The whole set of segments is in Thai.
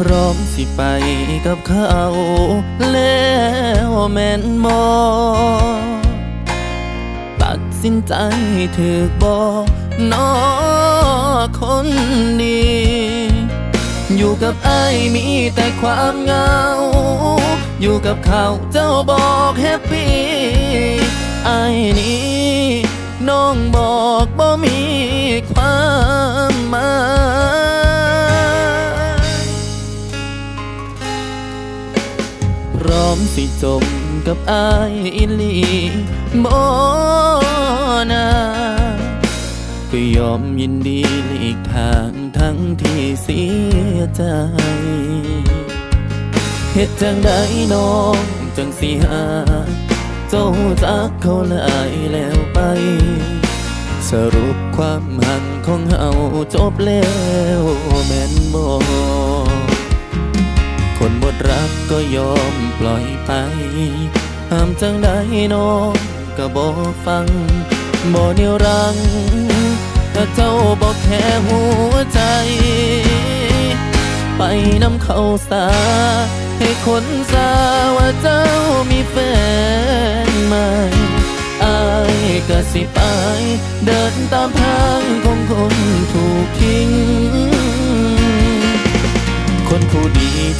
พร้อมสิไปกับเขาแล้วแม่นบอตัดสินใจถือบอกนอคนดี อยู่กับไอ้มีแต่ความเหงา อยู่กับเขาเจ้าบอกแฮปปี้ไอ้นี้น้องบอกบ่มีความหมาย ร้อมสิจมกับอายอิลีบ่นาก็ยอมยินดีหลีกทางทั้งที่เสียใจเหตุจังใดน้องจังสิหา เจ้าจักเขาลายแล้วไป สรุปความหักของเฮาจบแล้วแม่นบ่ คนหมดรักก็ยอมปล่อยไปห้ามจังได้น้องก็บอกฟังบ่เนียวรังถ้าเจ้าบอกแค่หัวใจ ไปนำเขาสา ให้คนสาว่าเจ้ามีแฟนใหม่อายก็สิไป เดินตามทางของคนถูกทิ้ง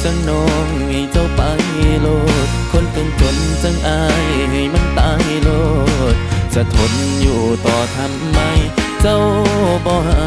จังน้องให้เจ้าไปโลด คนจนจนจังอายให้มันตายโลด จะทนอยู่ต่อทำไม เจ้าบ่หา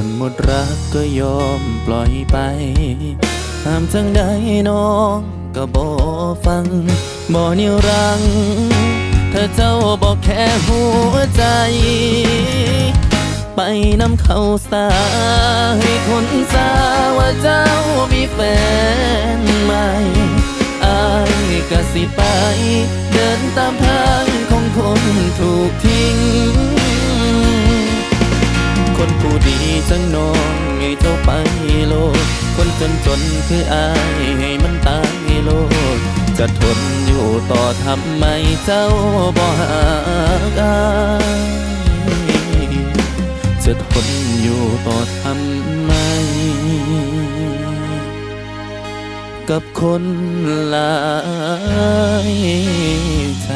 คนหมดรักก็ยอมปล่อยไปห้ามจังใดน้องก็บอฟังบ่นียวรังถ้าเจ้าบอกแค่หัวใจ ไปนำเขาสาให้คนสาว่าเจ้ามีแฟนใหม่อายก็สิไป เดินตามทางของคนถูกทิ้ง ดีจังน้องให้เจ้าไปโลดคนจนจนคืออายให้มันตายโลดจะทนอยู่ต่อทำไมเจ้าบ่หากอายจะทนอยู่ต่อทำไม กับคนหลายใจ